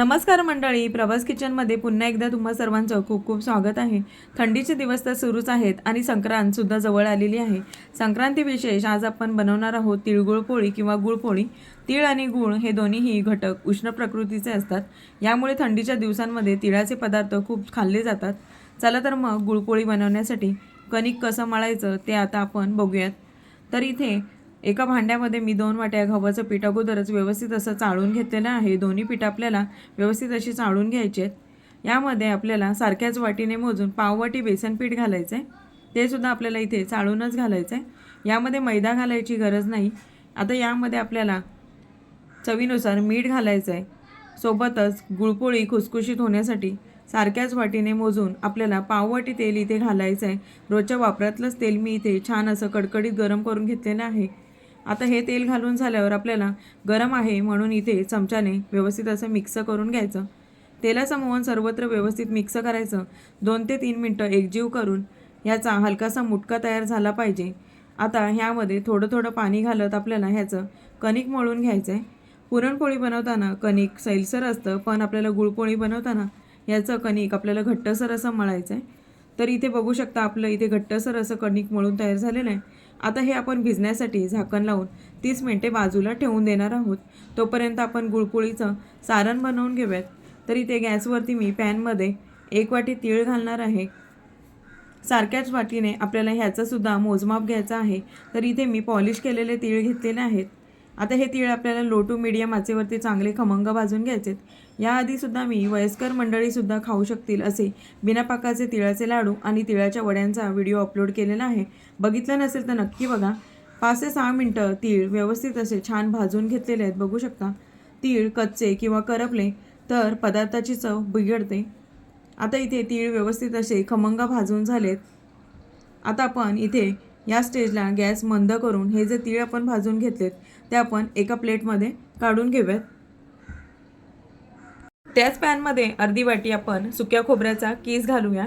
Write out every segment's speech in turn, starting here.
नमस्कार मंडळी प्रभास किचनमध्ये पुन्हा एकदा तुम्हा सर्वांचं खूप खूप स्वागत आहे. थंडीचे दिवस तर सुरूच आहेत आणि संक्रांतसुद्धा जवळ आलेली आहे. संक्रांती विशेष आज आपण बनवणार आहोत तिळगुळ पोळी किंवा गुळपोळी तीळ आणि गुळ हे दोन्हीही घटक उष्ण प्रकृतीचे असतात. यामुळे थंडीच्या दिवसांमध्ये तिळाचे पदार्थ खूप खाल्ले जातात. चला तर मग गुळपोळी बनवण्यासाठी कणिक कसं मळायचं ते आता आपण बघूयात. तर इथे एका भांड्यामध्ये मी दोन वाट्या गव्हाचं पीठ अगोदरच व्यवस्थित असं चाळून घेतलेलं आहे. दोन्ही पीठ आपल्याला व्यवस्थित अशी चाळून घ्यायची आहेत. यामध्ये आपल्याला सारख्याच वाटीने मोजून पाववाटी बेसन पीठ घालायचं आहे ते सुद्धा आपल्याला इथे चाळूनच घालायचं आहे यामध्ये मैदा घालायची गरज नाही. आता यामध्ये आपल्याला चवीनुसार मीठ घालायचं आहे सोबतच गुळपोळी खुसखुशीत होण्यासाठी सारख्याच वाटीने मोजून आपल्याला पाववाटी तेल इथे घालायचं आहे रोजच्या वापरातलंच तेल मी इथे छान असं कडकडीत गरम करून घेतलेलं आहे. आता हे तेल घालून झाल्यावर आपल्याला गरम आहे म्हणून इथे चमच्याने व्यवस्थित असं मिक्स करून घ्यायचं. तेलाचं मोहन सर्वत्र व्यवस्थित मिक्स करायचं. दोन ते तीन मिनटं एकजीव करून ह्याचा हलकासा मुटका तयार झाला पाहिजे. आता ह्यामध्ये थोडं थोडं पाणी घालत आपल्याला ह्याचं कणिक मळून घ्यायचं आहे पुरणपोळी बनवताना कणिक सैलसर असतं पण आपल्याला गुळपोळी बनवताना याचं कणिक आपल्याला घट्टसर असं मळायचं आहे तर इथे बघू शकता आपलं इथे घट्टसर असं कणिक मळून तयार झालेलं आहे. आता हे आपण भिजण्यासाठी झाकण लावून तीस मिनटे बाजूला ठेवून देणार आहोत. तोपर्यंत आपण गुळपुळीचं सारण बनवून घेऊयात. तर इथे गॅसवरती मी पॅनमध्ये एक वाटी तीळ घालणार आहे. सारख्याच वाटीने आपल्याला ह्याचंसुद्धा मोजमाप घ्यायचं आहे. तर इथे मी पॉलिश केलेले तीळ घेतलेले आहेत. आता हे तीळ आपल्याला लो टू आचेवरती चांगले खमंग भाजून घ्यायचे याआधीसुद्धा मी वयस्कर मंडळीसुद्धा खाऊ शकतील असे बिना पाकाचे तिळाचे लाडू आणि तिळाच्या वड्यांचा व्हिडिओ अपलोड केलेला आहे. बघितलं नसेल तर नक्की बघा. पाच ते सहा मिनटं तीळ व्यवस्थित असे छान भाजून घेतलेले आहेत. बघू शकता. तीळ कच्चे किंवा करपले तर पदार्थाची चव बिघडते. आता इथे तीळ व्यवस्थित असे खमंग भाजून झालेत. आता आपण इथे या स्टेजला गॅस मंद करून हे जे तीळ आपण भाजून घेतलेत ते आपण एका प्लेटमध्ये काढून घेऊयात. त्याच पॅनमध्ये अर्धी वाटी आपण सुक्या खोबऱ्याचा कीस घालूया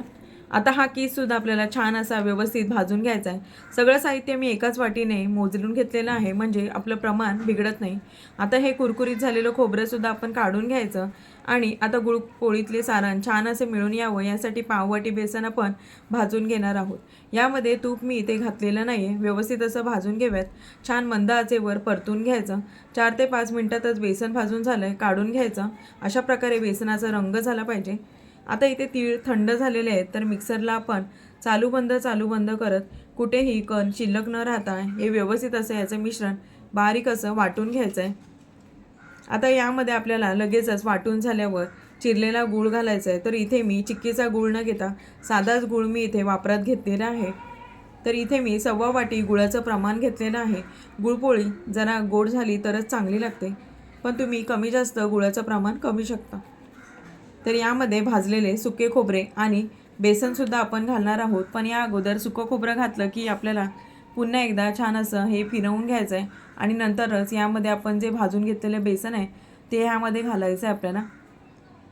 आता हा केससुद्धा आपल्याला छान असा व्यवस्थित भाजून घ्यायचा आहे. सगळं साहित्य मी एकाच वाटीने मोजलून घेतलेलं आहे म्हणजे आपलं प्रमाण बिघडत नाही. आता हे कुरकुरीत झालेलं खोबरंसुद्धा आपण काढून घ्यायचं आणि आता गुळ पोळीतले सारण छान असं मिळून यावं यासाठी पाववाटी बेसन आपण भाजून घेणार आहोत. यामध्ये तूप मी इथे घातलेलं नाही आहे व्यवस्थित असं भाजून घेऊयात. छान मंद आचेवर परतून घ्यायचं. चार ते पाच मिनटातच बेसन भाजून झालं आहे काढून घ्यायचं. अशा प्रकारे बेसनाचा रंग झाला पाहिजे. आता इथे तीळ थंड झालेले आहेत तर मिक्सरला आपण चालू बंद चालू बंद करत कुठेही कण शिल्लक न राहता हे व्यवस्थित असं याचं मिश्रण बारीक असं वाटून घ्यायचं आहे आता यामध्ये आपल्याला लगेचच वाटून झाल्यावर चिरलेला गूळ घालायचा आहे तर इथे मी चिक्कीचा गूळ न घेता साधाच गूळ मी इथे वापरात घेतलेला आहे. तर इथे मी सव्वा वाटी गुळाचं प्रमाण घेतलेलं आहे. गुळपोळी जरा गोड झाली तरच चांगली लागते. पण तुम्ही कमी जास्त गुळाचं प्रमाण कमी शकता. तर यामध्ये भाजलेले सुके खोबरे आणि बेसनसुद्धा आपण घालणार आहोत. पण या अगोदर सुकं खोबरं घातलं की आपल्याला पुन्हा एकदा छान असं हे फिरवून घ्यायचं आहे आणि नंतरच यामध्ये आपण जे भाजून घेतलेलं बेसन आहे ते ह्यामध्ये घालायचं आहे आपल्याला.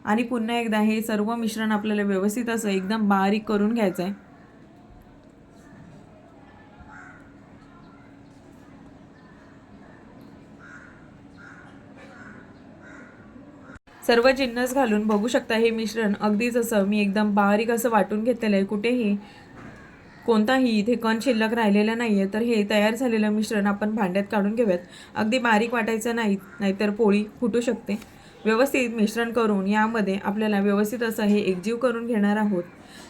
आणि पुन्हा एकदा हे सर्व मिश्रण आपल्याला व्यवस्थित असं एकदम बारीक करून घ्यायचं आहे सर्व जिन्नस घालून बघू शकता हे मिश्रण. अगदी जसं मी एकदम बारीक असं वाटून घेतलेलं आहे. कुठेही कोणताही इथे कण शिल्लक राहिलेला नाही आहे तर हे तयार झालेलं मिश्रण आपण भांड्यात काढून घेऊयात. अगदी बारीक वाटायचं नाही नाहीतर पोळी फुटू शकते. व्यवस्थित मिश्रण करून यामध्ये आपल्याला व्यवस्थित असं हे एकजीव करून घेणार आहोत.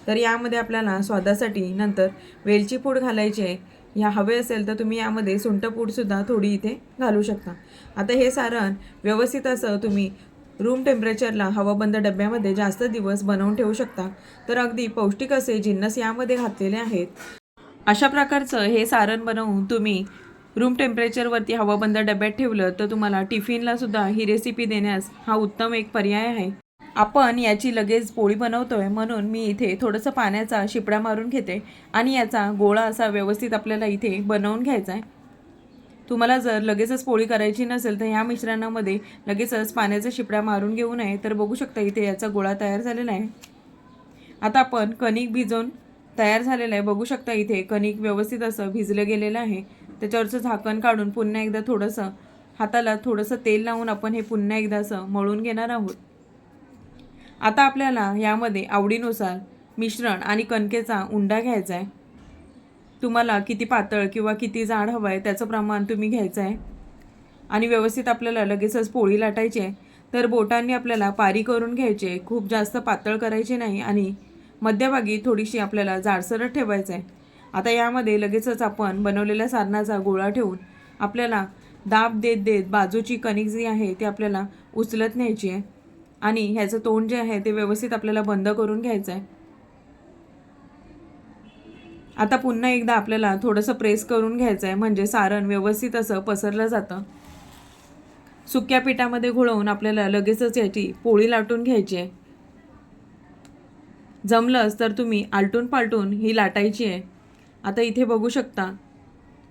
तर यामध्ये आपल्याला स्वादासाठी नंतर वेलची पूड घालायची आहे. ह्या हवे असेल तर तुम्ही यामध्ये सुंठपूडसुद्धा थोडी इथे घालू शकता. आता हे सारण व्यवस्थित असं तुम्ही रूम टेम्परेचरला हवाबंद डब्यामध्ये जास्त दिवस बनवून ठेवू शकता. तर अगदी पौष्टिक असे जिन्नस यामध्ये घातलेले आहेत. अशा प्रकारचं हे सारण बनवून तुम्ही रूम टेम्परेचरवरती हवाबंद डब्यात ठेवलं तर तुम्हाला टिफिनला सुद्धा ही रेसिपी देण्यास हा उत्तम एक पर्याय आहे. आपण याची लगेच पोळी बनवतोय म्हणून मी इथे थोडंसं पाण्याचा शिपडा मारून घेते आणि याचा गोळा असा व्यवस्थित आपल्याला इथे बनवून घ्यायचा आहे. तुम्हाला जर लगेचच पोळी करायची नसेल तर ह्या मिश्रणामध्ये लगेचच पाण्याचा शिपडा मारून घेऊ नये. तर बघू शकता इथे याचा गोळा तयार झालेला आहे. आता आपण कणिक भिजवून तयार झालेलं आहे. बघू शकता इथे कणिक व्यवस्थित असं भिजलं गेलेलं आहे. त्याच्यावरचं झाकण काढून पुन्हा एकदा थोडंसं हाताला थोडंसं तेल लावून आपण हे पुन्हा एकदा असं मळून घेणार आहोत. आता आपल्याला यामध्ये आवडीनुसार मिश्रण आणि कणकेचा उंडा घ्यायचा आहे. तुम्हाला किती पातळ किंवा किती जाड हवं आहे त्याचं प्रमाण तुम्ही घ्यायचं आहे. आणि व्यवस्थित आपल्याला लगेचच पोळी लाटायची आहे. तर बोटांनी आपल्याला पारी करून घ्यायची आहे. खूप जास्त पातळ करायची नाही आणि मध्यभागी थोडीशी आपल्याला जाडसरच ठेवायचं आहे. आता यामध्ये लगेचच आपण बनवलेल्या साधनाचा गोळा ठेवून आपल्याला दाब देत देत बाजूची कणिक जी आहे ती आपल्याला उचलत न्यायची आहे. आणि ह्याचं तोंड जे आहे ते व्यवस्थित आपल्याला बंद करून घ्यायचं आहे. आता पुन्हा एकदा आपल्याला थोडंसं प्रेस करून घ्यायचं आहे म्हणजे सारण व्यवस्थित असं पसरलं जातं. सुक्या पिठामध्ये घोळवून आपल्याला लगेचच याची पोळी लाटून घ्यायची आहे. जमलंच तर तुम्ही आलटून पालटून ही लाटायची आहे. आता इथे बघू शकता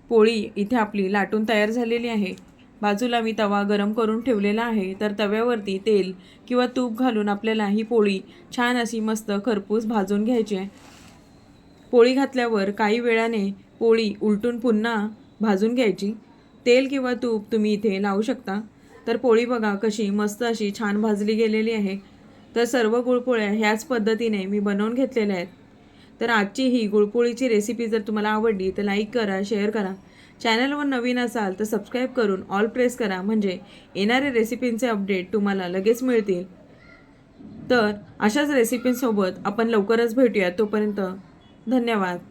पोळी इथे आपली लाटून तयार झालेली आहे. बाजूला मी तवा गरम करून ठेवलेला आहे तर तव्यावरती तेल किंवा तूप घालून आपल्याला ही पोळी छान अशी मस्त खरपूस भाजून घ्यायची आहे. पोळी घातल्यावर काही वेळाने पोळी उलटून पुन्हा भाजून घ्यायची. तेल किंवा तूप तुम्ही इथे लावू शकता. तर पोळी बघा कशी मस्त अशी छान भाजली गेलेली आहे. तर सर्व गुळपोळ्या ह्याच पद्धतीने मी बनवून घेतलेल्या आहेत. तर आजची ही गुळपोळीची रेसिपी जर तुम्हाला आवडली तर लाईक करा शेअर करा. चॅनलवर नवीन असाल तर सबस्क्राईब करून ऑल प्रेस करा. म्हणजे येणारे रेसिपींचे अपडेट तुम्हाला लगेच मिळतील. तर अशाच रेसिपींसोबत आपण लवकरच भेटूया. तोपर्यंत धन्यवाद.